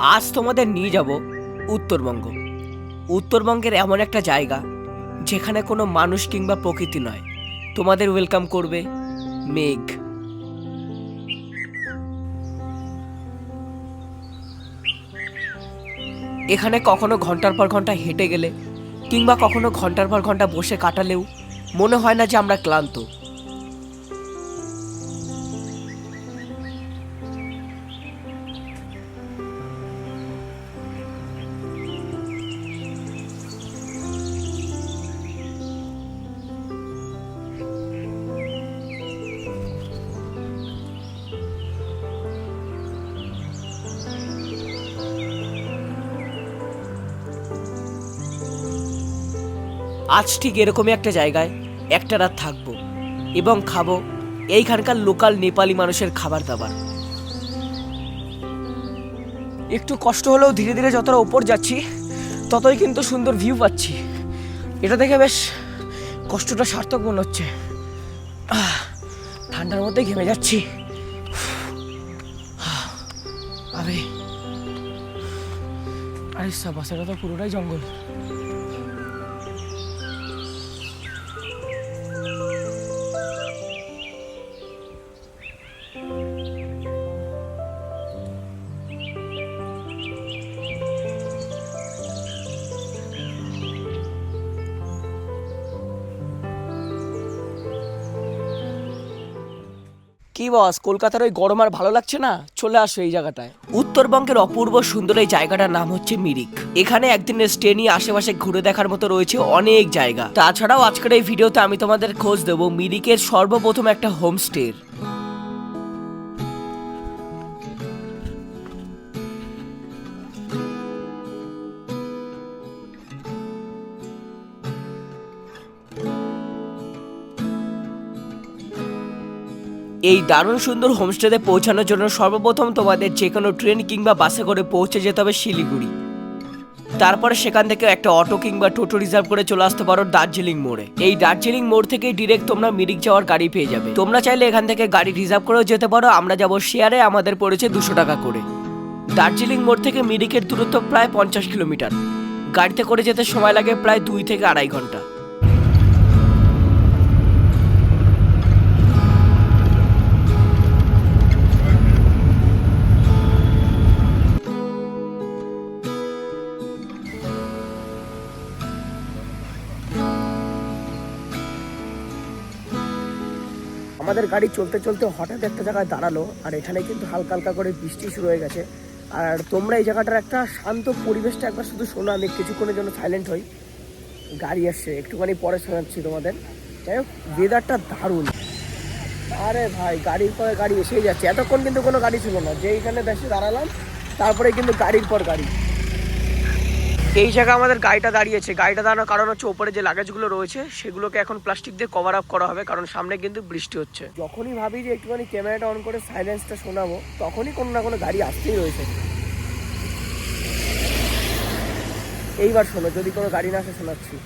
আজ তোমাদের নিয়ে যাব উত্তরবঙ্গ। উত্তরবঙ্গের এমন একটা জায়গা যেখানে কোনো মানুষ কিংবা প্রকৃতি নয়। তোমাদের ওয়েলকাম করবে মেঘ। এখানে কখনো ঘণ্টার পর ঘণ্টা হেঁটে গেলে কিংবা কখনো ঘণ্টার পর ঘণ্টা বসে কাটালেও মনে হয় না যে আমরা ক্লান্ত। আজ ঠিক এরকমই একটা জায়গায় একটা রাত থাকব এবং খাব এইখানকার লোকাল নেপালি মানুষের খাবার দাবার। একটু কষ্ট হলেও ধীরে ধীরে যতটা ওপর যাচ্ছি, ততই কিন্তু সুন্দর ভিউ পাচ্ছি। এটা দেখে বেশ কষ্টটা সার্থক মনে হচ্ছে। ঠান্ডার মধ্যে ঘেমে যাচ্ছি। আরে আরে সাবাসেটা তো পুরোটাই জঙ্গল। বস, কলকাতার ওই গরম আর ভালো লাগছে না? চলে আসো এই জায়গাটায়। উত্তরবঙ্গের অপূর্ব সুন্দর এই জায়গাটার নাম হচ্ছে মিরিক। এখানে একদিনের স্টে নিয়ে আশেপাশে ঘুরে দেখার মতো রয়েছে অনেক জায়গা। তাছাড়াও আজকের এই ভিডিওতে আমি তোমাদের খোঁজ দেবো মিরিকের সর্বপ্রথম একটা হোমস্টের এই দারুণ সুন্দর হোমস্টেতে পৌঁছানোর জন্য সর্বপ্রথম তোমাদের যে কোনো ট্রেন কিংবা বাসে করে পৌঁছে যেতে হবে শিলিগুড়ি। তারপরে সেখান থেকে একটা অটো কিংবা টোটো রিজার্ভ করে চলে আসতে পারো দার্জিলিং মোড়ে। এই দার্জিলিং মোড় থেকে ডিরেক্ট তোমরা মিরিক যাওয়ার গাড়ি পেয়ে যাবে। তোমরা চাইলে এখান থেকে গাড়ি রিজার্ভ করেও যেতে পারো, আমরা যাব শেয়ারে, আমাদের পড়েছে দুশো টাকা করে। দার্জিলিং মোড় থেকে মিরিকের দূরত্ব প্রায় পঞ্চাশ কিলোমিটার। গাড়িতে করে যেতে সময় লাগে প্রায় দুই থেকে আড়াই ঘণ্টা। আমাদের গাড়ি চলতে চলতে হঠাৎ একটা জায়গায় দাঁড়াল, আর এখানে কিন্তু হালকা হালকা করে বৃষ্টি শুরু হয়ে গেছে। আর তোমরা এই জায়গাটার একটা শান্ত পরিবেশটা একবার শুধু শোনো, আমি কিছুক্ষণের জন্য সাইলেন্ট হই। গাড়ি আসছে, একটুখানি পরে শোনাচ্ছি তোমাদের। যাই হোক ওয়েদারটা দারুণ। আরে ভাই, গাড়ির পরে গাড়ি এসেই যাচ্ছে। এতক্ষণ কিন্তু কোনো গাড়ি ছিল না। যে এইখানে দেশে দাঁড়ালাম, তারপরে কিন্তু গাড়ির পর গাড়ি। এই জায়গায় আমাদের গাড়িটা দাঁড়িয়েছে। গাড়িটা দাঁড়ানোর কারণ হচ্ছে ওপরে যে লাগেজগুলো রয়েছে, সেগুলোকে এখন প্লাস্টিক দিয়ে কভার আপ করা হবে, কারণ সামনে কিন্তু বৃষ্টি হচ্ছে। যখনই ভাবি যে একটুখানি ক্যামেরাটা অন করে সাইলেন্সটা শোনাবো, তখনই কোনো না কোনো গাড়ি আসতেই রয়েছে। এইবার শোনো, যদি কোনো গাড়ি না আসে শোনাচ্ছি।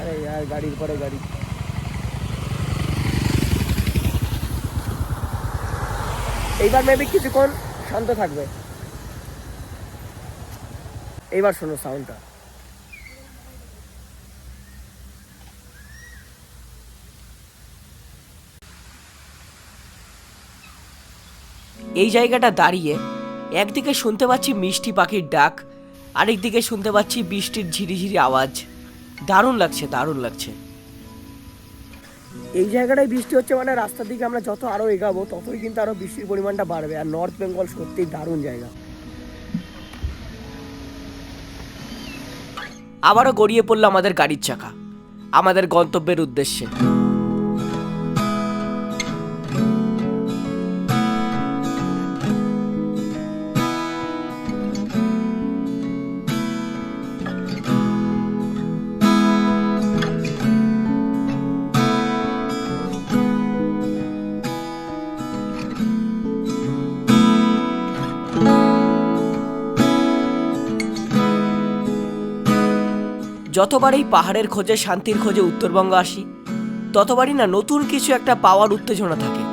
আরে यार গাড়ির পরে গাড়ি। এইবার মেবি কিছুক্ষণ শান্ত থাকবে। এইবার শোনো সাউন্ডটা এই জায়গাটা দাঁড়িয়ে একদিকে শুনতে পাচ্ছি মিষ্টি পাখির ডাক, আরেকদিকে শুনতে পাচ্ছি বৃষ্টির ঝিরিঝিরি আওয়াজ। দারুণ লাগছে দারুণ লাগছে। এই জায়গাটায় বৃষ্টি হচ্ছে মানে রাস্তার দিকে আমরা যত আরও এগাবো, ততই কিন্তু আরও বৃষ্টির পরিমাণটা বাড়বে। আর নর্থ বেঙ্গল সত্যি দারুণ জায়গা। আবারও গড়িয়ে পড়ল আমাদের গাড়ির চাকা। আমাদের গন্তব্যের উদ্দেশ্যে। যতবার এই পাহাড়ের খোঁজে, শান্তির খোঁজে উত্তরবঙ্গ আসি, ততবারই না নতুন কিছু একটা পাওয়ার উত্তেজনা থাকে।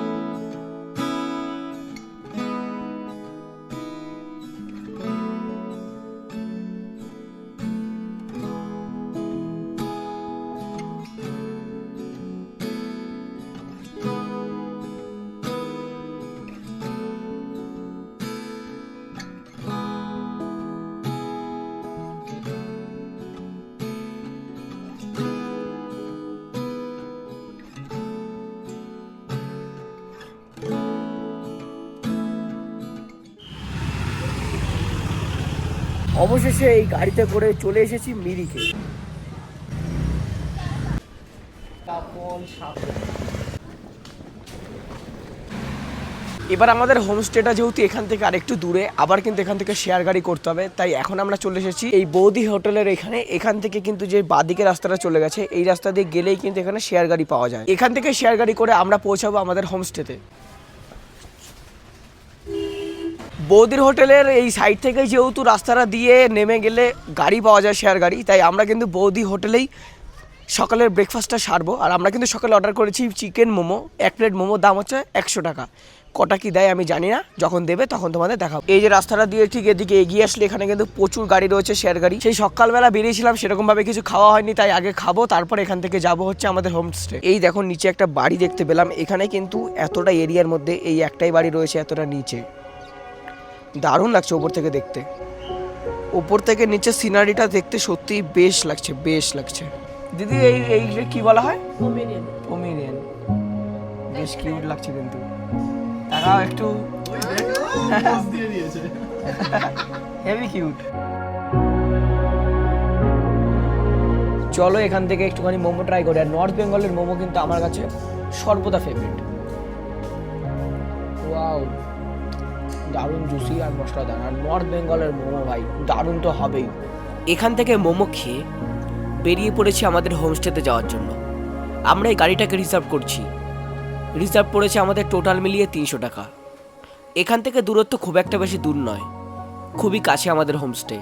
অবশেষে এই গাড়িতে করে চলে এসেছি মিরিকে। এবার আমাদের হোমস্টেটা যেহেতু এখান থেকে আরেকটু দূরে, আবার কিন্তু এখান থেকে শেয়ার গাড়ি করতে হবে, তাই এখন আমরা চলে এসেছি এই বৌদি হোটেলের এখানে। এখান থেকে কিন্তু যে বাদিকে রাস্তাটা চলে গেছে, এই রাস্তা দিয়ে গেলেই কিন্তু এখানে শেয়ার গাড়ি পাওয়া যায়। এখান থেকে শেয়ার গাড়ি করে আমরা পৌঁছাবো আমাদের হোমস্টেতে। বৌদির হোটেলের এই সাইড থেকে যেহেতু রাস্তাটা দিয়ে নেমে গেলে গাড়ি পাওয়া যায় শেয়ার গাড়ি, তাই আমরা কিন্তু বৌদি হোটেলেই সকালের ব্রেকফাস্টটা সারবো। আর আমরা কিন্তু সকালে অর্ডার করেছি চিকেন মোমো, এক প্লেট মোমোর দাম হচ্ছে একশো টাকা। কটা কি দেয় আমি জানি না, যখন দেবে তখন তোমাদের দেখাবো। এই যে রাস্তাটা দিয়ে ঠিক এদিকে এগিয়ে আসলে এখানে কিন্তু প্রচুর গাড়ি রয়েছে শেয়ার গাড়ি। সেই সকালবেলা বেরিয়েছিলাম, সেরকমভাবে কিছু খাওয়া হয়নি, তাই আগে খাব, তারপর এখান থেকে যাব হচ্ছে আমাদের হোমস্টে এই দেখো, নিচে একটা বাড়ি দেখতে পেলাম। এখানে কিন্তু এতটা এরিয়ার মধ্যে এই একটাই বাড়ি রয়েছে, এতটা নিচে। দারুণ লাগছে ওপর থেকে দেখতে। ওপর থেকে নিচে সিনারিটা দেখতে সত্যিই বেশ লাগছে বেশ লাগছে। দিদি এই এই যে কি বলা হয়? পমিরিয়ান বেশ কিউট লাগছে কিন্তু। তাকাও একটু হেভি কিউট চলো এখান থেকে একটুখানি মোমো ট্রাই করি। আর নর্থ বেঙ্গলের মোমো কিন্তু আমার কাছে সর্বদা ফেভারিট ওয়াও দারুণ জুসি আর মশলাদার। আর নর্থ বেঙ্গলের মোমো ভাই, দারুণ তো হবেই। এখান থেকে মোমো খেয়ে বেরিয়ে পড়েছি আমাদের হোমস্টেতে যাওয়ার জন্য। আমরা এই গাড়িটাকে রিজার্ভ করছি। রিজার্ভ পড়েছে আমাদের টোটাল মিলিয়ে তিনশো টাকা। এখান থেকে দূরত্ব খুব একটা বেশি দূর নয়। খুবই কাছে আমাদের হোমস্টে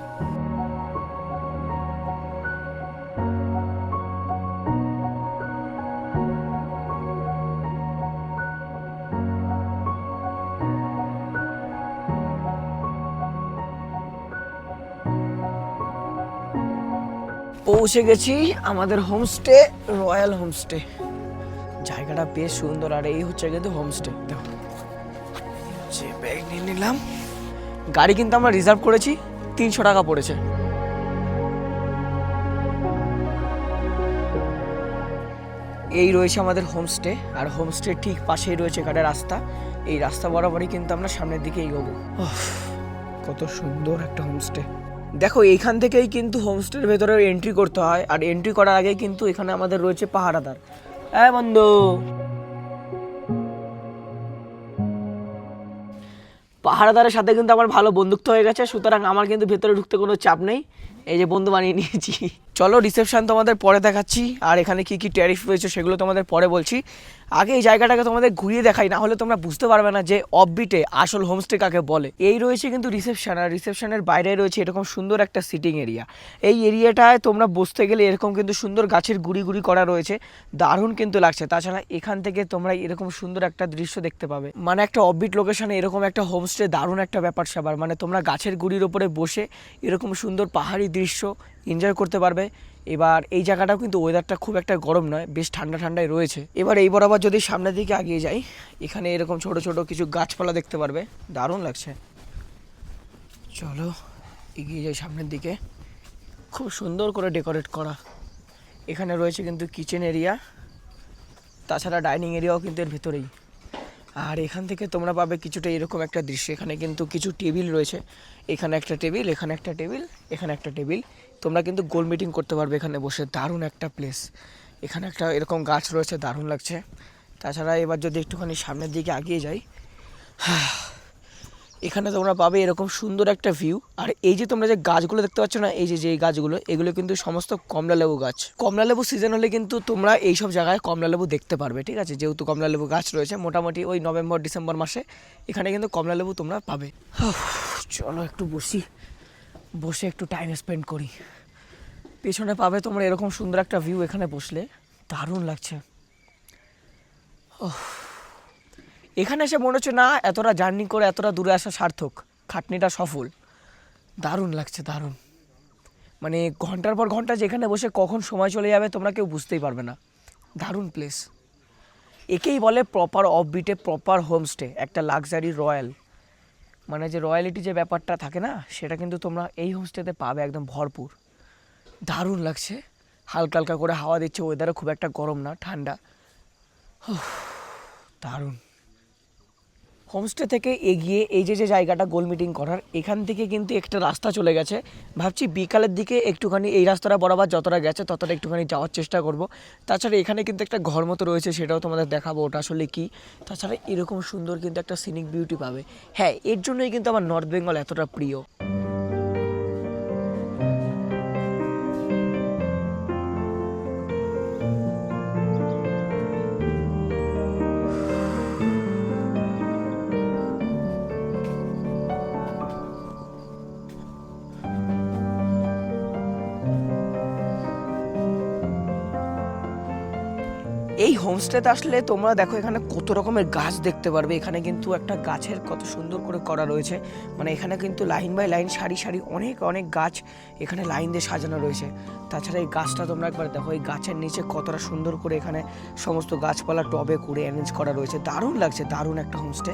পৌঁছে গেছি আমাদের হোমস্টে রয়্যাল হোমস্টে জায়গাটা বেশ সুন্দর, আর এই হচ্ছে কিন্তু হোমস্টে দেখো, যে ব্যাগ নিয়ে নিলাম। গাড়ি কিন্তু আমরা রিজার্ভ করেছি, তিনশো টাকা পড়েছে। এই রয়েছে আমাদের হোমস্টে আর হোমস্টে ঠিক পাশেই রয়েছে এখানে রাস্তা। এই রাস্তা বরাবরই কিন্তু আমরা সামনের দিকে এগোবো। কত সুন্দর একটা হোমস্টে দেখো, এইখান থেকেই কিন্তু হোমস্টের ভেতরে এন্ট্রি করতে হয়। আর এন্ট্রি করার আগে কিন্তু এখানে আমাদের রয়েছে পাহারাদার। হ্যাঁ বন্ধু? পাহারাদারের সাথে কিন্তু আমার ভালো বন্ধুত্ব হয়ে গেছে, সুতরাং আমার কিন্তু ভেতরে ঢুকতে কোনো চাপ নেই। এই যে বন্ধু বানিয়ে নিয়েছি। চলো রিসেপশন তোমাদের পরে দেখাচ্ছি, আর এখানে কি কি ট্যারিফ রয়েছে সেগুলো তোমাদের পরে বলছি। আগে এই জায়গাটাকে তোমাদের ঘুরিয়ে দেখাই, না হলে তোমরা বুঝতে পারবে না যে অফবিটে আসল হোমস্টে কাকে বলে। এই রয়েছে কিন্তু রিসেপশন আর রিসেপশনের বাইরে রয়েছে এরকম সুন্দর একটা সিটিং এরিয়া এই এরিয়াটায় তোমরা বসতে গেলে এরকম কিন্তু সুন্দর গাছের গুড়ি গুড়ি করা রয়েছে, দারুণ কিন্তু লাগছে। তাছাড়া এখান থেকে তোমরা এরকম সুন্দর একটা দৃশ্য দেখতে পাবে। মানে একটা অফবিট লোকেশনে এরকম একটা হোমস্টে দারুণ একটা ব্যাপার স্যাপার। মানে তোমরা গাছের গুড়ির ওপরে বসে এরকম সুন্দর পাহাড়ি দৃশ্য এনজয় করতে পারবে। এবার এই জায়গাটাও কিন্তু ওয়েদারটা খুব একটা গরম নয়, বেশ ঠান্ডা ঠান্ডায় রয়েছে। এবার এই বরাবর যদি সামনের দিকে আগিয়ে যাই, এখানে এরকম ছোট ছোট কিছু গাছপালা দেখতে পারবে। দারুণ লাগছে। চলো, এগিয়ে যাই সামনের দিকে। খুব সুন্দর করে ডেকোরেট করা। এখানে রয়েছে কিন্তু কিচেন এরিয়া তাছাড়া ডাইনিং এরিয়াও কিন্তু এর ভেতরেই। আর এখান থেকে তোমরা পাবে কিছুটা এরকম একটা দৃশ্য। এখানে কিন্তু কিছু টেবিল রয়েছে। এখানে একটা টেবিল, এখানে একটা টেবিল, এখানে একটা টেবিল। তোমরা কিন্তু গোল মিটিং করতে পারবে এখানে বসে। দারুণ একটা প্লেস। এখানে একটা এরকম গাছ রয়েছে, দারুণ লাগছে। তাছাড়া এবার যদি একটুখানি সামনের দিকে আগিয়ে যাই এখানে তোমরা পাবে এরকম সুন্দর একটা ভিউ আর এই যে তোমরা যে গাছগুলো দেখতে পাচ্ছ না, এই যে যে গাছগুলো, এগুলো কিন্তু সমস্ত কমলা লেবু গাছ। কমলা লেবু সিজন হলে কিন্তু তোমরা এই সব জায়গায় কমলা লেবু দেখতে পারবে, ঠিক আছে? যেহেতু কমলা লেবু গাছ রয়েছে, মোটামুটি ওই নভেম্বর, ডিসেম্বর মাসে এখানে কিন্তু কমলা লেবু তোমরা পাবে। চলো একটু বসি। বসে একটু টাইম স্পেন্ড করি। পেছনে পাবে তোমরা এরকম সুন্দর একটা ভিউ এখানে বসলে। দারুণ লাগছে। এখানে এসে মনে হচ্ছে, না, এতটা জার্নি করে এতটা দূরে আসা সার্থক। খাটনিটা সফল। দারুণ লাগছে, দারুণ। মানে ঘণ্টার পর ঘণ্টা যেখানে বসে কখন সময় চলে যাবে তোমরা কেউ বুঝতেই পারবে না। দারুণ প্লেস একেই বলে প্রপার অফবিটে প্রপার হোমস্টে একটা লাক্সারি রয়্যাল মানে যে রয়্যালিটি যে ব্যাপারটা থাকে না, সেটা কিন্তু তোমরা এই হোমস্টেতে পাবে একদম ভরপুর। দারুণ লাগছে। হালকা হালকা করে হাওয়া দিচ্ছে ওয়েদারও খুব একটা গরম না, ঠান্ডা। দারুণ। হোমস্টে থেকে এগিয়ে এই যে যে জায়গাটা গোল মিটিং করার, এখান থেকে কিন্তু একটা রাস্তা চলে গেছে। ভাবছি বিকালের দিকে একটুখানি এই রাস্তাটা বরাবর যতটা গেছে ততটা একটুখানি যাওয়ার চেষ্টা করব। তাছাড়া এখানে কিন্তু একটা ঘর মতো রয়েছে, সেটাও তোমাদের দেখাবো ওটা আসলে কি। তাছাড়া এরকম সুন্দর কিন্তু একটা সিনিক বিউটি পাবে। হ্যাঁ এর জন্যই কিন্তু আমার নর্থ বেঙ্গল এতটা প্রিয়। এই হোমস্টেতে আসলে তোমরা দেখো এখানে কত রকমের গাছ দেখতে পারবে। এখানে কিন্তু একটা গাছের কত সুন্দর করে করা রয়েছে। মানে এখানে কিন্তু লাইন বাই লাইন সারি সারি অনেক অনেক গাছ এখানে লাইন দিয়ে সাজানো রয়েছে। তাছাড়া এই গাছটা তোমরা একবার দেখো, এই গাছের নিচে কতটা সুন্দর করে এখানে সমস্ত গাছপালা টবে করে অ্যারেঞ্জ করা রয়েছে। দারুণ লাগছে, দারুণ একটা হোমস্টে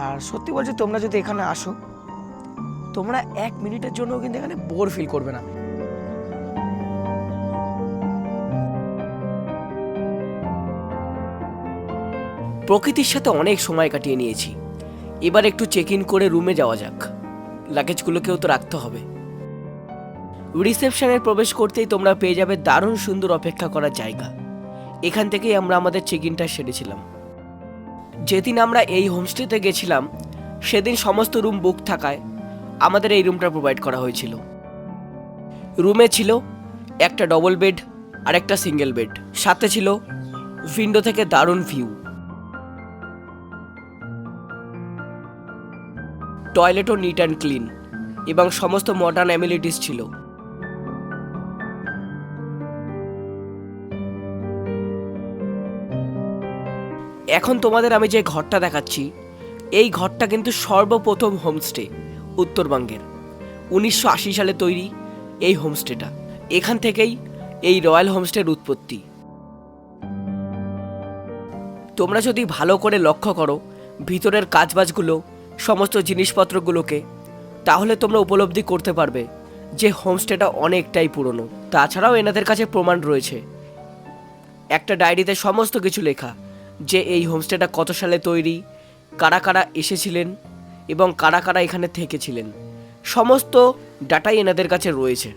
আর সত্যি বলছি তোমরা যদি এখানে আসো, তোমরা এক মিনিটের জন্য কিন্তু এখানে বোর ফিল করবে না। প্রকৃতির সাথে অনেক সময় কাটিয়ে নিয়েছি। এবার একটু চেক ইন করে রুমে যাওয়া যাক। লাগেজগুলোকেও তো রাখতে হবে। রিসেপশনে প্রবেশ করতেই তোমরা পেয়ে যাবে দারুণ সুন্দর অপেক্ষা করার জায়গা। এখান থেকেই আমরা আমাদের চেক ইনটা সেরেছিলাম। যেদিন আমরা এই হোমস্টেতে গেছিলাম, সেদিন সমস্ত রুম বুক থাকায় আমাদের এই রুমটা প্রোভাইড করা হয়েছিল। রুমে ছিল একটা ডবল বেড আর একটা সিঙ্গেল বেড সাথে ছিল উইন্ডো থেকে দারুণ ভিউ টয়লেটও নিট অ্যান্ড ক্লিন এবং সমস্ত মডার্ন অ্যামিলিটিস ছিল। এখন তোমাদের আমি যে ঘরটা দেখাচ্ছি, এই ঘরটা কিন্তু সর্বপ্রথম হোমস্টে, উত্তরবঙ্গের। উনিশশো আশি সালে তৈরি এই হোমস্টেটা। এখান থেকেই এই রয়্যাল হোমস্টের উৎপত্তি। তোমরা যদি ভালো করে লক্ষ্য করো, ভিতরের কাজবাজগুলো সমস্ত জিনিসপত্রগুলোকে, তাহলে তোমরা উপলব্ধি করতে পারবে যে হোমস্টেটা অনেকটাই পুরনো। তাছাড়াও এনাদের কাছে প্রমাণ রয়েছে। একটা ডায়েরিতে সমস্ত কিছু লেখা যে এই হোমস্টেটা কত সালে তৈরি, কারা কারা এসেছিলেন এবং কারা কারা এখানে থেকেছিলেন। সমস্ত ডাটাই এনাদের কাছে রয়েছে।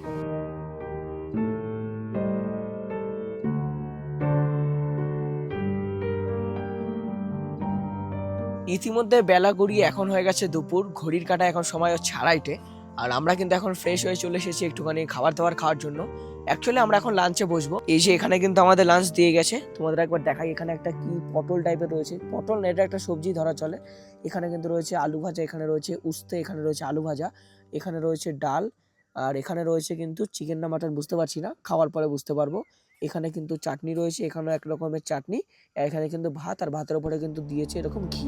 ইতিমধ্যে বেলা গড়িয়ে এখন হয়ে গেছে দুপুর। ঘড়ির কাটা এখন সময় হচ্ছে আড়াইটে। আর আমরা কিন্তু এখন ফ্রেশ হয়ে চলে এসেছি একটুখানি খাবার দাবার খাওয়ার জন্য। অ্যাকচুয়ালি আমরা এখন লাঞ্চে বসবো। এই যে এখানে কিন্তু আমাদের লাঞ্চ দিয়ে গেছে। তোমাদের একবার দেখাই, এখানে একটা কি পটল টাইপের রয়েছে। পটল এটা একটা সবজি ধরা চলে। এখানে কিন্তু রয়েছে আলু ভাজা, এখানে রয়েছে উস্তে, এখানে রয়েছে আলু ভাজা, এখানে রয়েছে ডাল, আর এখানে রয়েছে কিন্তু চিকেন না মাটন বুঝতে পারছি না। খাওয়ার পরে বুঝতে পারব। এখানে কিন্তু চাটনি রয়েছে এখানেও এক রকমের চাটনি, আর এখানে কিন্তু ভাত, আর ভাতের উপরে কিন্তু দিয়েছে এরকম ঘি।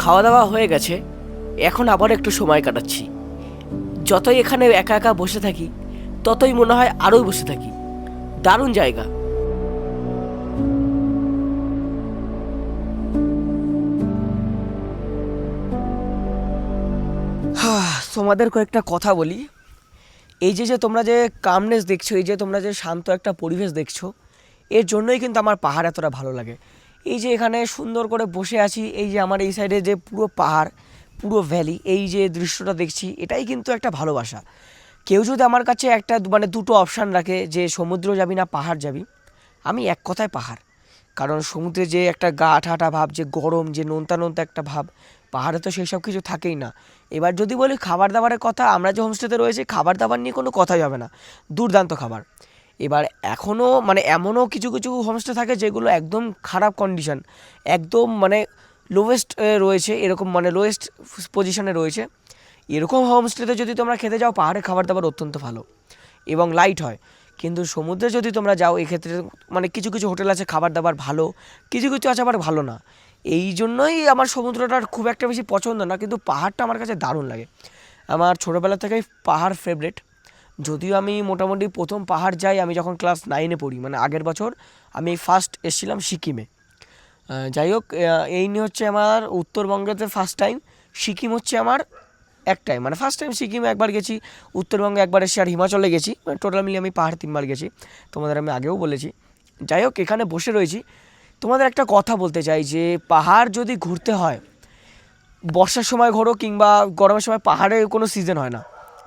খাওয়া দাওয়া হয়ে গেছে, এখন আবার একটু সময় কাটাচ্ছি। যতই এখানে একা একা বসে থাকি, ততই মনে হয় আরোই বসে থাকি। দারুণ জায়গা। তোমাদের কয়েকটা কথা বলি। এই যে যে তোমরা যে কামনেস দেখছ, এই যে তোমরা যে শান্ত একটা পরিবেশ দেখছ, এর জন্যই কিন্তু আমার পাহাড় এতটা ভালো লাগে। এই যে এখানে সুন্দর করে বসে আছি, এই যে আমার এই সাইডে যে পুরো পাহাড়, পুরো ভ্যালি এই যে দৃশ্যটা দেখছি, এটাই কিন্তু একটা ভালোবাসা। কেউ যদি আমার কাছে একটা মানে দুটো অপশান রাখে, যে সমুদ্র যাবি না পাহাড় যাবি, আমি এক কথায় পাহাড়। কারণ সমুদ্রে যে একটা গা আঠা ভাব, যে গরম, যে নোনতা নোনতা একটা ভাব পাহাড়ে তো সেই সব কিছু থাকেই না। এবার যদি বলি খাবার দাবারের কথা, আমরা যে হোমস্টেতে রয়েছি খাবার দাবার নিয়ে কোনো কথাই হবে না। দুর্দান্ত খাবার। এবার এখনও মানে এমনও কিছু কিছু হোমস্টে থাকে যেগুলো একদম খারাপ কন্ডিশন একদম মানে লোয়েস্ট রয়েছে, এরকম মানে লোয়েস্ট পজিশনে রয়েছে। এরকম হোমস্টেতে যদি তোমরা খেতে যাও পাহাড়ের খাবার দাবার অত্যন্ত ভালো এবং লাইট হয়। কিন্তু সমুদ্রে যদি তোমরা যাও, এক্ষেত্রে মানে কিছু কিছু হোটেল আছে খাবার দাবার ভালো, কিছু কিছু আছে আবার ভালো না। এই জন্যই আমার সমুদ্রটা খুব একটা বেশি পছন্দ না, কিন্তু পাহাড়টা আমার কাছে দারুণ লাগে। আমার ছোটোবেলা থেকেই পাহাড় ফেভারেট যদিও আমি মোটামুটি প্রথম পাহাড় যাই, আমি যখন ক্লাস নাইনে পড়ি মানে আগের বছর আমি ফার্স্ট এসেছিলাম সিকিমে। যাই হোক এই নিয়ে হচ্ছে আমার উত্তরবঙ্গেতে ফার্স্ট টাইম সিকিম হচ্ছে আমার এক টাইম মানে ফার্স্ট টাইম সিকিমে একবার গেছি, উত্তরবঙ্গে একবার এসে আর হিমাচলে গেছি। মানে টোটাল মিলিয়ে আমি পাহাড় তিনবার গেছি, তোমাদের আমি আগেও বলেছি। যাই হোক, এখানে বসে রয়েছি। তোমাদের একটা কথা বলতে চাই যে পাহাড় যদি ঘুরতে হয়, বর্ষার সময় ঘোরো কিংবা গরমের সময় পাহাড়ে কোনো সিজন হয় না।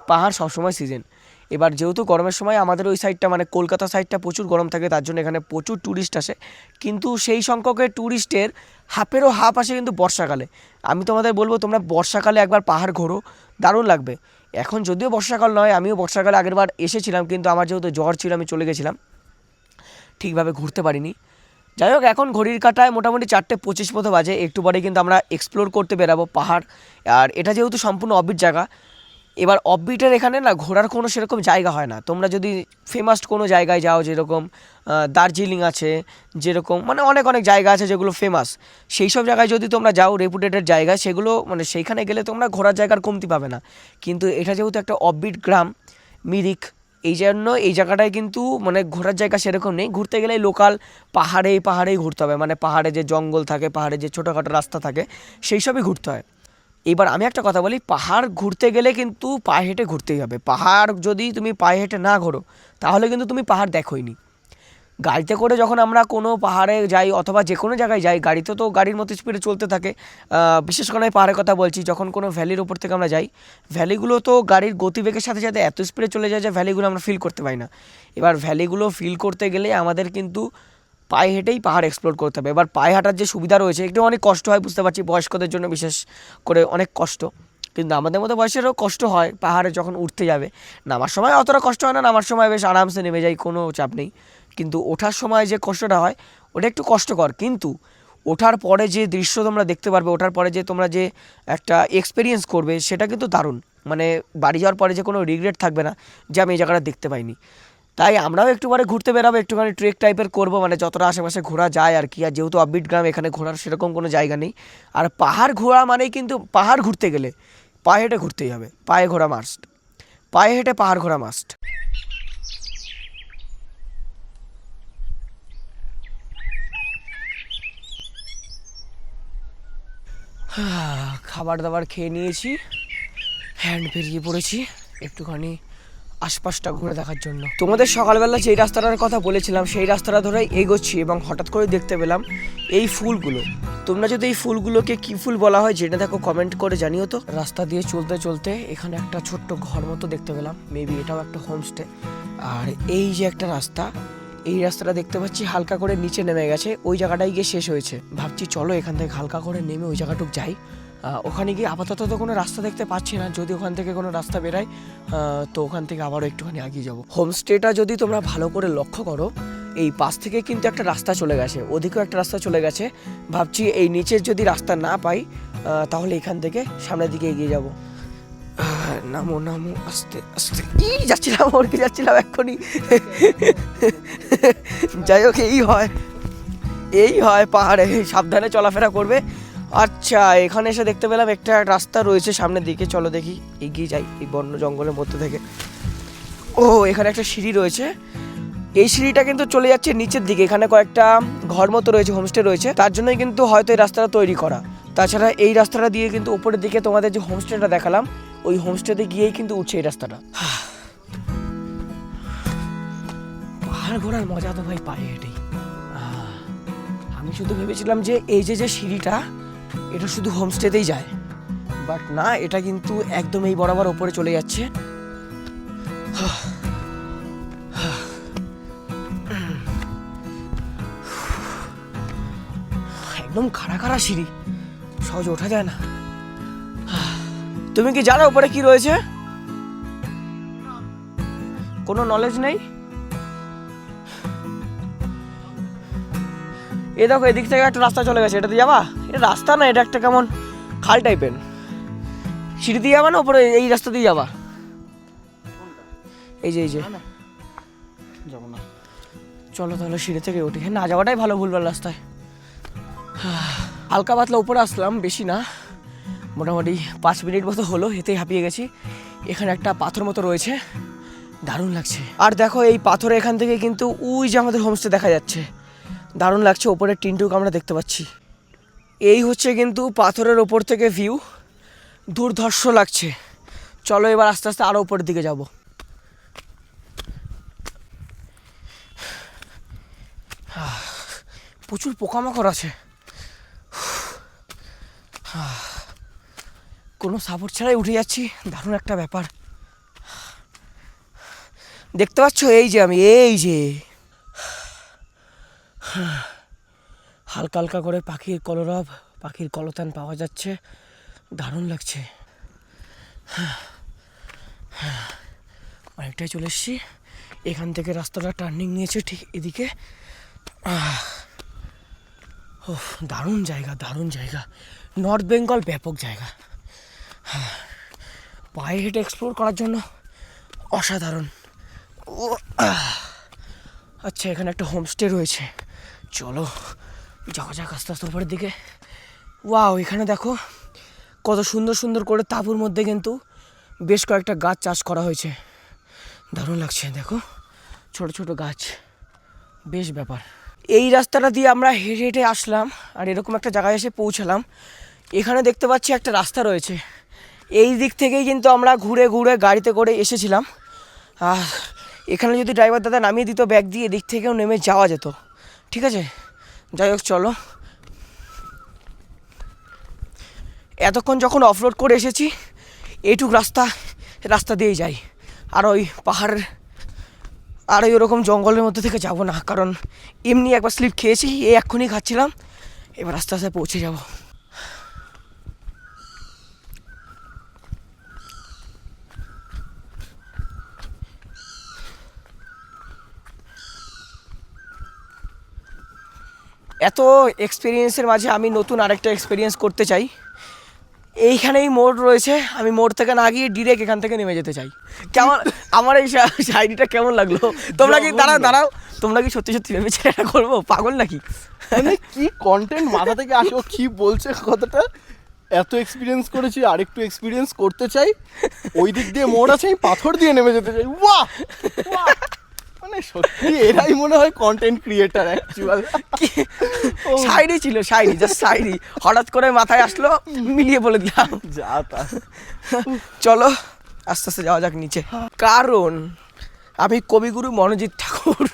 পাহাড় সবসময় সিজন এবার যেহেতু গরমের সময় আমাদের ওই সাইডটা মানে কলকাতা সাইডটা প্রচুর গরম থাকে, তার জন্য এখানে প্রচুর ট্যুরিস্ট আসে। কিন্তু সেই সংখ্যকের ট্যুরিস্টের হাফেরও হাফ আসে কিন্তু বর্ষাকালে। আমি তোমাদের বলব, তোমরা বর্ষাকালে একবার পাহাড় ঘোরো, দারুণ লাগবে। এখন যদিও বর্ষাকাল নয়, আমিও বর্ষাকালে আগেরবার এসেছিলাম, কিন্তু আমার যেহেতু জ্বর ছিল, আমি চলে গেছিলাম। ঠিকভাবে ঘুরতে পারিনি। যাই হোক, এখন ঘড়ির কাটায় মোটামুটি চারটে পঁচিশ মতো বাজে। একটু পরে কিন্তু আমরা এক্সপ্লোর করতে বেরাবো পাহাড়। আর এটা যেহেতু সম্পূর্ণ অফবিট জায়গা, এবার অফবিটের এখানে না ঘোরার কোনো সেরকম জায়গা হয় না। তোমরা যদি ফেমাস কোনো জায়গায় যাও যেরকম দার্জিলিং আছে, যেরকম মানে অনেক অনেক জায়গা আছে যেগুলো ফেমাস সেই সব জায়গায় যদি তোমরা যাও রেপুটেটেড জায়গায়, সেগুলো মানে সেইখানে গেলে তোমরা ঘোরার জায়গার কমতি পাবে না। কিন্তু এটা যেহেতু একটা অফবিট গ্রাম, মিরিক এই জন্য এই জায়গাটায় কিন্তু মানে ঘোরার জায়গা সেরকম নেই। ঘুরতে গেলে লোকাল পাহাড়ে পাহাড়েই ঘুরতে হবে। মানে পাহাড়ে যে জঙ্গল থাকে, পাহাড়ে যে ছোটোখাটো রাস্তা থাকে, সেই সবই ঘুরতে হয়। এবার আমি একটা কথা বলি, পাহাড় ঘুরতে গেলে কিন্তু পায়ে হেঁটে ঘুরতেই হবে। পাহাড় যদি তুমি পায়ে হেঁটে না ঘোরো, তাহলে কিন্তু তুমি পাহাড় দেখোইনি গাড়িতে করে যখন আমরা কোনো পাহাড়ে যাই অথবা যে কোনো জায়গায় যাই, গাড়িতে তো গাড়ির মতো স্পিডে চলতে থাকে। বিশেষ করে আমি পাহাড়ের কথা বলছি, যখন কোনো ভ্যালির ওপর থেকে আমরা যাই ভ্যালিগুলো তো গাড়ির গতিবেগের সাথে সাথে এত স্পিডে চলে যায় যে ভ্যালিগুলো আমরা ফিল করতে পারি না। এবার ভ্যালিগুলো ফিল করতে গেলে আমাদের কিন্তু পায়ে হেঁটেই পাহাড় এক্সপ্লোর করতে হবে। এবার পায়ে হাঁটার যে সুবিধা রয়েছে, একটু অনেক কষ্ট হয়, বুঝতে পারছি, বয়স্কদের জন্য বিশেষ করে অনেক কষ্ট। কিন্তু আমাদের মতো বয়সেরও কষ্ট হয় পাহাড়ে যখন উঠতে যাবে। নামার সময় অতটা কষ্ট হয় না, নামার সময় বেশ আরামসে নেমে যাই, কোনো চাপ নেই। কিন্তু ওঠার সময় যে কষ্টটা হয়, ওটা একটু কষ্টকর। কিন্তু ওঠার পরে যে দৃশ্য তোমরা দেখতে পারবে, ওঠার পরে যে তোমরা যে একটা এক্সপিরিয়েন্স করবে, সেটা কিন্তু দারুণ। মানে বাড়ি যাওয়ার পরে যে কোনো রিগ্রেট থাকবে না যে আমি এই জায়গাটা দেখতে পাইনি। তাই আমরাও একটু পরে ঘুরতে বেরাবো একটুখানি ট্রেক টাইপের করব মানে যতটা আশেপাশে ঘোরা যায় আর কি। আর যেহেতু অববিট গ্রাম, এখানে ঘোরার সেরকম কোনো জায়গা নেই। আর পাহাড় ঘোরা মানেই কিন্তু পাহাড় ঘুরতে গেলে পায়ে হেঁটে ঘুরতেই হবে। পায়ে ঘোরা মাস্ট পায়ে হেঁটে পাহাড় ঘোরা মাস্ট খাবার দাবার খেয়ে নিয়েছি হ্যান্ড বেরিয়ে পড়েছি একটুখানি আশপাশটা ঘুরে দেখার জন্য। তোমাদের সকালবেলা যেই রাস্তাটার কথা বলেছিলাম, সেই রাস্তাটা ধরে এগোচ্ছি এবং হঠাৎ করে দেখতে পেলাম এই ফুলগুলো। তোমরা যদি এই ফুলগুলোকে কি ফুল বলা হয় জেনে দেখো কমেন্ট করে জানিও তো। রাস্তা দিয়ে চলতে চলতে এখানে একটা ছোট্ট ঘর মতো দেখতে পেলাম। মেবি এটাও একটা হোমস্টে আর এই যে একটা রাস্তা এই রাস্তাটা দেখতে পাচ্ছি হালকা করে নিচে নেমে গেছে। ওই জায়গাটাই গিয়ে শেষ হয়েছে। ভাবছি চলো এখান থেকে হালকা করে নেমে ওই জায়গাটুক যাই। ওখানে গিয়ে আপাতত তো কোনো রাস্তা দেখতে পাচ্ছি না। যদি ওখান থেকে কোনো রাস্তা বেরায় তো ওখান থেকে আবারও একটুখানি আগিয়ে যাব। হোমস্টেটা যদি তোমরা ভালো করে লক্ষ্য করো, এই পাশ থেকে কিন্তু একটা রাস্তা চলে গেছে। ওদিকেও একটা রাস্তা চলে গেছে। ভাবছি এই নিচের যদি রাস্তা না পাই তাহলে এখান থেকে সামনের দিকে এগিয়ে যাব। নামো নামো, আস্তে আস্তে। ই, যাচ্ছিলাম ওর কি যাচ্ছিলাম এক্ষুনি। যাই হোক, এই হয়। এই হয় পাহাড়ে, সাবধানে চলাফেরা করবে। আচ্ছা এখানে এসে দেখতে পেলাম একটা রাস্তা রয়েছে সামনের দিকে। চলো দেখি, এগিয়ে যাই এই বন্য জঙ্গলের মধ্যে থেকে। ও, এখানে একটা সিঁড়ি রয়েছে। এই সিঁড়িটা কিন্তু চলে যাচ্ছে নিচের দিকে। এখানে কয়েকটা ঘর মতো রয়েছে হোমস্টে রয়েছে। তার জন্যই কিন্তু হয়তো এই রাস্তাটা তৈরি করা। তাছাড়া এই রাস্তাটা দিয়ে কিন্তু উপরের দিকে তোমাদের যে হোমস্টেটা দেখালাম ওই হোমস্টেতে গিয়েই কিন্তু উঠছে এই রাস্তাটা। পাহাড় ঘোরার মজা তো ভাই পায়ে আহ, আমি শুধু ভেবেছিলাম যে এই যে যে সিঁড়িটা এটা শুধু হোমস্টেতেই যায়। বাট না এটা কিন্তু একদম এই বরাবর ওপরে চলে যাচ্ছে। একদম খাড়া খাড়া সিঁড়ি। সহজে ওঠা যায় না। তুমি কি জানো উপরে কি রয়েছে? কোনো নলেজ নেই? এ দেখো এদিক থেকে একটা রাস্তা চলে গেছে এটা দিয়ে যাবা? এটা রাস্তা না এটা একটা কেমন খাল টাইপের সিঁড়ি দিয়ে যাবা না উপরে এই রাস্তা দিয়ে যাবা? এই যে এই যে। যাব না চলো তাহলে সিঁড়ি থেকে উঠি। হ্যাঁ, না যাওয়াটাই ভালো ভুলবার রাস্তায়। হালকা পাতলা উপরে আসলাম বেশি না। মোটামুটি পাঁচ মিনিট মতো হলো, হেঁটেই হাঁপিয়ে গেছি। এখানে একটা পাথর মতো রয়েছে। দারুণ লাগছে। আর দেখো, এই পাথরে এখান থেকে কিন্তু উই যে আমাদের হোমস্টে দেখা যাচ্ছে। দারুণ লাগছে, ওপরের টিনটুক আমরা দেখতে পাচ্ছি। এই হচ্ছে কিন্তু পাথরের ওপর থেকে ভিউ দুর্ধর্ষ লাগছে। চলো এবার আস্তে আস্তে আরও ওপরের দিকে যাব। প্রচুর পোকামাকড় আছে। কোনো সাপোর্ট ছাড়াই উঠে যাচ্ছি। দারুণ একটা ব্যাপার। দেখতে পাচ্ছ? এই যে আমি, এই যে। হালকা হালকা করে পাখির কলরব, পাখির কলতান পাওয়া যাচ্ছে। দারুণ লাগছে। অনেকটাই চলে এসছি। এখান থেকে রাস্তাটা টার্নিং নিয়েছে ঠিক এদিকে। ও দারুণ জায়গা দারুণ জায়গা। নর্থ বেঙ্গল ব্যাপক জায়গা। পায়ে হেঁটে এক্সপ্লোর করার জন্য অসাধারণ। ও আচ্ছা এখানে একটা হোমস্টে রয়েছে। চলো, যাওয়া যাক আস্তে আস্তে উপরের দিকে। ওয়াও এখানে দেখো, কত সুন্দর সুন্দর করে তাঁবুর মধ্যে কিন্তু বেশ কয়েকটা গাছ চাষ করা হয়েছে। দারুণ লাগছে, দেখো, ছোট ছোট গাছ। বেশ ব্যাপার। এই রাস্তাটা দিয়ে আমরা হেঁটে হেঁটে আসলাম, আর এরকম একটা জায়গায় এসে পৌঁছালাম। এখানে দেখতে পাচ্ছি একটা রাস্তা রয়েছে। এই দিক থেকেই কিন্তু আমরা ঘুরে ঘুরে গাড়িতে করে এসেছিলাম। আর এখানে যদি ড্রাইভার দাদা নামিয়ে দিত ব্যাগ দিয়ে, এদিক থেকেও নেমে যাওয়া যেত। ঠিক আছে? যাই হোক, চলো। এতক্ষণ যখন অফরোড করে এসেছি, এইটুক রাস্তা রাস্তা দিয়েই যাই। আর ওই পাহাড়ের আর ওই ওরকম জঙ্গলের মধ্যে থেকে যাব না। কারণ এমনি একবার স্লিপ খেয়েছি এই এক্ষুনি খাচ্ছিলাম। এবার আস্তে আস্তে পৌঁছে যাব। এত এক্সপিরিয়েন্সের মাঝে আমি নতুন আরেকটা এক্সপিরিয়েন্স করতে চাই। এইখানেই মোড় রয়েছে। আমি মোড় থেকে না গিয়ে ডিরেক্ট এখান থেকে নেমে যেতে চাই। কেমন আমার এই শাড়িটা কেমন লাগল? তোমরা কি দাঁড়াও দাঁড়াও। তোমরা কি সত্যি সত্যি ভেবেছে এটা করব? পাগল নাকি? মানে কি কন্টেন্ট মাথা থেকে আসে? কি বলছে কথাটা? এত এক্সপিরিয়েন্স করেছি আর একটু এক্সপিরিয়েন্স করতে চাই। ওই দিক দিয়ে মোড় আছে আমি পাথর দিয়ে নেমে যেতে চাই। বাহ! মানে সত্যি এরাই মনে হয় কন্টেন্ট ক্রিয়েটার অ্যাকচুয়াল শাড়ি ছিল শাড়ি জাস্ট শাড়ি হঠাৎ করে মাথায় আসলো মিলিয়ে বলে দিলাম। যা তা। চলো আস্তে আস্তে যাওয়া যাক নিচে। কারণ আমি কবিগুরু মনোজিৎ ঠাকুর।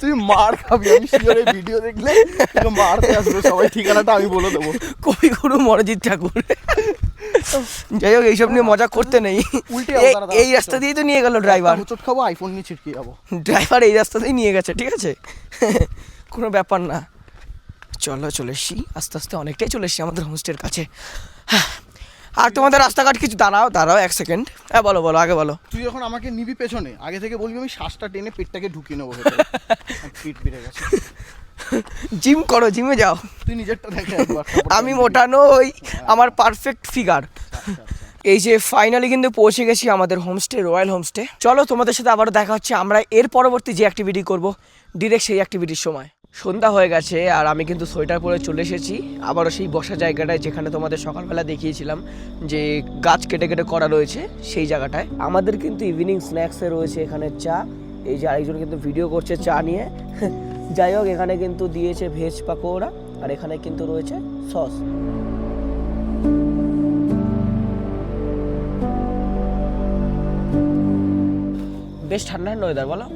তুই মার খাবি আমি শিওরে ভিডিও দেখলে মারতে আসবে সবাই ঠিকানাটা আমি বলে দেবো। কবিগুরু মনোজিৎ ঠাকুর। যাই হোক এইসব নিয়ে মজা করতে নেই। উল্টে এই- রাস্তা দিয়েই তো নিয়ে গেল ড্রাইভার হোচট খাব আইফোন নিয়ে ছিটকে যাব। ড্রাইভার এই রাস্তাতেই নিয়ে গেছে ঠিক আছে? কোনো ব্যাপার না। চলো চলে এসছি। আস্তে আস্তে অনেকটাই চলে এসছি আমাদের হোমস্টের কাছে। আর তোমাদের রাস্তাঘাট কিছু দাঁড়াও দাঁড়াও এক সেকেন্ড হ্যাঁ বলো বলো আগে বলো। তুই যখন আমাকে নিবি পেছনে আগে থেকে বলবি আমি শ্বাসটা টেনে পেটটাকে ঢুকিয়ে নেব পিট বেড়ে গেছে। জিম করো জিমে যাও। তুই নিজেরটা দেখে আমি মোটানো ওই আমার পারফেক্ট ফিগার আচ্ছা, আচ্ছা। এই যে ফাইনালি কিন্তু পৌঁছে গেছি আমাদের হোমস্টে রয়্যাল হোমস্টে চলো তোমাদের সাথে আবারও দেখা হচ্ছে। আমরা এর পরবর্তী যে অ্যাক্টিভিটি করব ডিরেক্ট সেই অ্যাক্টিভিটির সময়। সন্ধ্যা হয়ে গেছে আর আমি কিন্তু সোয়েটার পরে চলে এসেছি। আবারও সেই বসা জায়গাটায় যেখানে তোমাদের সকালবেলা দেখিয়েছিলাম যে গাছ কেটে কেটে করা রয়েছে সেই জায়গাটায়। আমাদের কিন্তু ইভিনিং স্ন্যাক্সে রয়েছে এখানে চা এই যে আরেকজন কিন্তু ভিডিও করছে চা নিয়ে। যাই হোক এখানে কিন্তু দিয়েছে ভেজ পাকোড়া আর এখানে কিন্তু রয়েছে সস বেশ ঠান্ডা ঠান্ডা ওয়েদার বলো?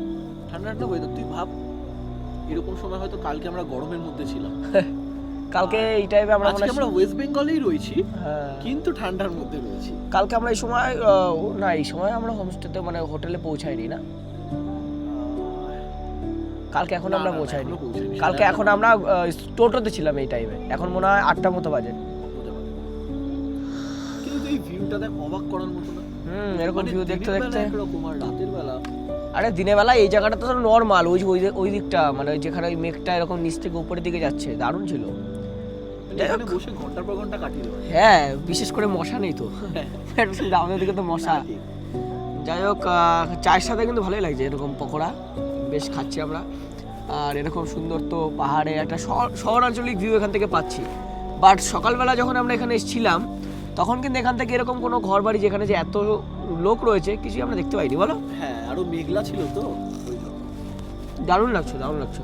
ঠান্ডা ঠান্ডা ওয়েদার তুই ভাব। এরকম সময় হয়তো কালকে আমরা গরমের মধ্যে ছিলাম। কালকে এই টাইমে আমরা মনে আজকে আমরা ওয়েস্ট বেঙ্গলেই রয়েছি হ্যাঁ। কিন্তু ঠান্ডার মধ্যে রয়েছি। কালকে আমরা এই সময় না এই সময় আমরা হোমস্টেতে মানে হোটেলে পৌঁছাইনি না। কালকে এখন আমরা পৌঁছাইনি কালকে এখন আমরা টোটোতে ছিলাম এই টাইমে এখন মনে হয় আটটা মতো বাজে। কিন্তু এই ভিউটা দেখ অবাক করার মতো না। হুম এরকম মানে ভিউ দেখতে দেখতে। একরকম আর রাতের বেলা। আরে দিনের বেলা এই জায়গাটা তো নর্মাল ওই ওই ওই দিকটা মানে যেখানে ওই মেঘটা এরকম নিচ থেকে উপরের দিকে যাচ্ছে দারুণ ছিল। বসে পর ঘণ্টা কাটিয়ে হ্যাঁ বিশেষ করে মশা নেই তো। আমাদের দিকে তো মশা। যাই হোক চায়ের সাথে কিন্তু ভালোই লাগছে এরকম পকোড়া। বেশ খাচ্ছি আমরা। আর এরকম সুন্দর তো পাহাড়ে একটা শহর শহরাঞ্চলিক ভিউ এখান থেকে পাচ্ছি। বাট সকালবেলা যখন আমরা এখানে এসেছিলাম তখন কিন্তু এখান থেকে এরকম কোনো ঘর বাড়ি যেখানে যে এত লোক রয়েছে কিছুই আমরা দেখতে পাইনি বলো? হ্যাঁ আরও মেঘলা ছিল তো। দারুণ লাগছে দারুণ লাগছে।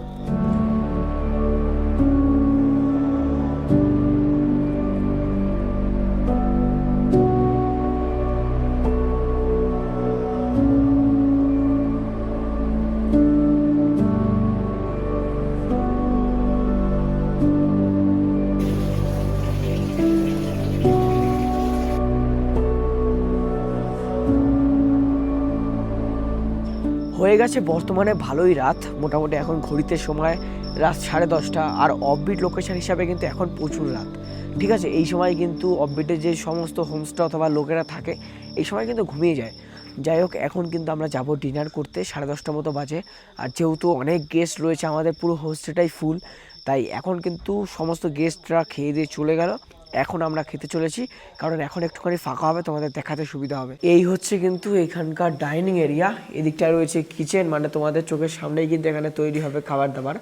হয়ে গেছে। বর্তমানে ভালোই রাত। মোটামুটি এখন ঘড়িতে সময় রাত সাড়ে দশটা। আর অফবিট লোকেশন হিসাবে কিন্তু এখন প্রচুর রাত। ঠিক আছে? এই সময় কিন্তু অফবিটে যে সমস্ত হোমস্টে অথবা লোকেরা থাকে, এই সময় কিন্তু ঘুমিয়ে যায়। যাই হোক, এখন কিন্তু আমরা যাব ডিনার করতে, সাড়ে দশটা মতো বাজে। আর যেহেতু অনেক গেস্ট রয়েছে আমাদের, পুরো হোস্টেলটাই ফুল তাই এখন কিন্তু সমস্ত গেস্টরা খেয়ে দিয়ে চলে গেল। এখন আমরা খেতে চলেছি, কারণ এখন একটুখানি ফাঁকা হবে, তোমাদের দেখাতে সুবিধা হবে। এই হচ্ছে কিন্তু এখানকার ডাইনিং এরিয়া এদিকটায় রয়েছে কিচেন মানে তোমাদের চোখের সামনেই কিন্তু এখানে তৈরি হবে খাবার দাবার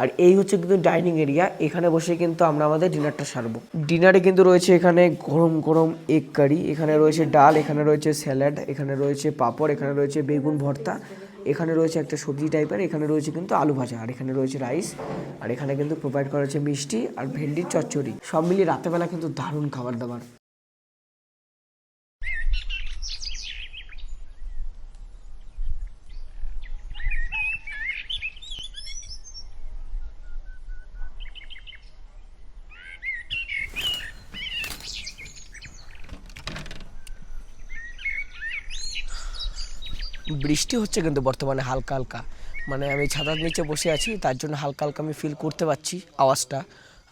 আর এই হচ্ছে কিন্তু ডাইনিং এরিয়া, এখানে বসে কিন্তু আমরা আমাদের ডিনারটা সারবো। ডিনারে কিন্তু রয়েছে এখানে গরম গরম এগ কারি, এখানে রয়েছে ডাল, এখানে রয়েছে স্যালাড, এখানে রয়েছে পাঁপড়, এখানে রয়েছে বেগুন ভর্তা এখানে রয়েছে একটা সবজি টাইপের এখানে রয়েছে কিন্তু আলু ভাজা, আর এখানে রয়েছে রাইস আর এখানে কিন্তু প্রোভাইড করা হচ্ছে মিষ্টি আর ভেন্ডির চচ্চড়ি। সব মিলিয়ে রাতেবেলা কিন্তু দারুণ খাবার দাবার। বৃষ্টি হচ্ছে কিন্তু বর্তমানে হালকা হালকা। মানে আমি ছাতার নিচে বসে আছি, তার জন্য হালকা হালকা আমি ফিল করতে পারছি আওয়াজটা।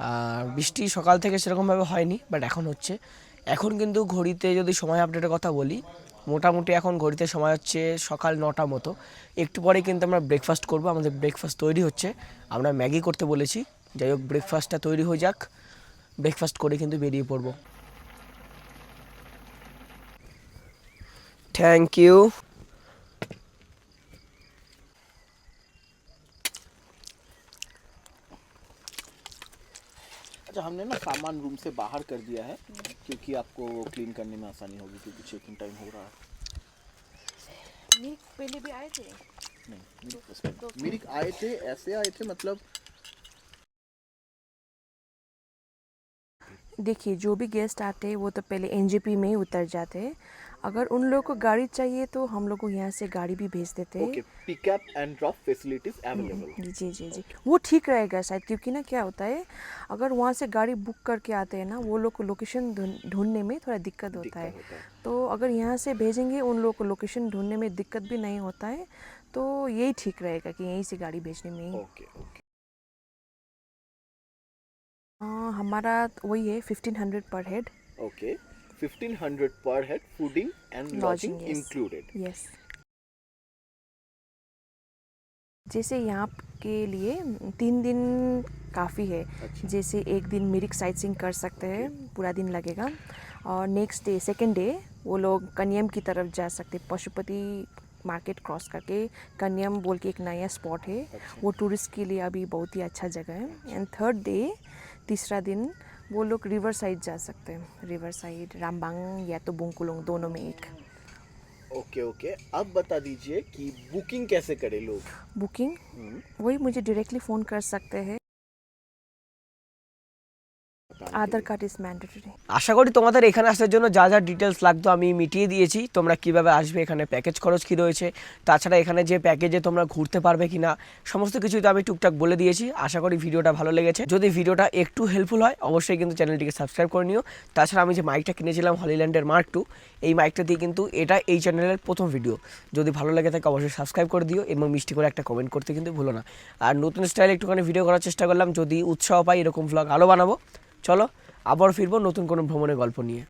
আর বৃষ্টি সকাল থেকে সেরকমভাবে হয়নি বাট এখন হচ্ছে। এখন কিন্তু ঘড়িতে যদি সময় আপডেটের কথা বলি, মোটামুটি এখন ঘড়িতে সময় হচ্ছে সকাল নটা মতো। একটু পরে কিন্তু আমরা ব্রেকফাস্ট করব, আমাদের ব্রেকফাস্ট তৈরি হচ্ছে। আমরা ম্যাগি করতে বলেছি, যাই হোক ব্রেকফাস্টটা তৈরি হয়ে যাক ব্রেকফাস্ট করে কিন্তু বেরিয়ে পড়ব। থ্যাংক ইউ अच्छा हमने ना सामान रूम से बाहर कर दिया है क्योंकि आपको क्लीन करने में आसानी होगी क्योंकि चेकिंग टाइम हो रहा है। मिरिक पहले भी आए थे? नहीं मिल्क आए थे ऐसे आए थे मतलब देखिए जो भी गेस्ट आते हैं वो तो पहले एनजीपी में ही उतर जाते हैं। अगर उन लोगों को गाड़ी चाहिए तो हम लोग को यहाँ से गाड़ी भी भेज देते हैं। Pickup and drop facilities available जी जी जी वो ठीक रहेगा शायद क्योंकि ना क्या होता है अगर वहाँ से गाड़ी बुक करके आते हैं ना वो लोग को लोकेशन ढूँढने में थोड़ा दिक्कत होता है। होता है। तो अगर यहाँ से भेजेंगे उन लोगों को लोकेशन ढूँढने में दिक्कत भी नहीं होता है तो यही ठीक रहेगा कि यहीं से गाड़ी भेजने में ओके ओके हाँ, हमारा वही है fifteen hundred per head okay 1500 per head fooding and lodging, Lodging, yes. included. Yes जैसे यहाँ के लिए तीन दिन काफ़ी है। अच्छा। जैसे एक दिन मिरिक साइट सिंग कर सकते हैं पूरा दिन लगेगा। और नेक्स्ट डे सेकेंड डे वो लोग कन्यम की तरफ़ जा सकते हैं पशुपति मार्केट क्रॉस करके। कन्यम बोल के एक नया स्पॉट है। अच्छा। वो टूरिस्ट के लिए अभी बहुत ही अच्छा जगह है। एंड थर्ड डे तीसरा दिन वो लोग रिवर साइड जा सकते हैं। रिवर साइड रामबांग या तो बुंकुलोंग दोनों में एक। Okay okay. अब बता दीजिए कि बुकिंग कैसे करें लोग? बुकिंग? हम्म, वही मुझे डायरेक्टली फ़ोन कर सकते हैं। আধার কার্ড ইজ ম্যান্ডেটরি আশা করি তোমাদের এখানে আসার জন্য যা যা ডিটেলস লাগতো আমি মিটিয়ে দিয়েছি। তোমরা কীভাবে আসবে, এখানে প্যাকেজ খরচ কী রয়েছে, তাছাড়া এখানে যে প্যাকেজে তোমরা ঘুরতে পারবে কি না সমস্ত কিছুই তো আমি টুকটাক বলে দিয়েছি। আশা করি ভিডিওটা ভালো লেগেছে। যদি ভিডিওটা একটু হেল্পফুল হয়, অবশ্যই কিন্তু চ্যানেলটিকে সাবস্ক্রাইব করে নিও। তাছাড়া আমি যে মাইকটা কিনেছিলাম হলিল্যান্ডের মার্ক টু এই মাইকটা দিয়ে কিন্তু এটা এই চ্যানেলের প্রথম ভিডিও যদি ভালো লাগে থাকে, অবশ্যই সাবস্ক্রাইব করে দিও এবং মিষ্টি করে একটা কমেন্ট করতে কিন্তু ভুলো না। আর নতুন স্টাইল একটুখানি ভিডিও করার চেষ্টা করলাম। যদি উৎসাহ পাই, এরকম ভ্লগ আরও বানাবো। চলো আবার ফিরবো নতুন কোনো ভ্রমণের গল্প নিয়ে।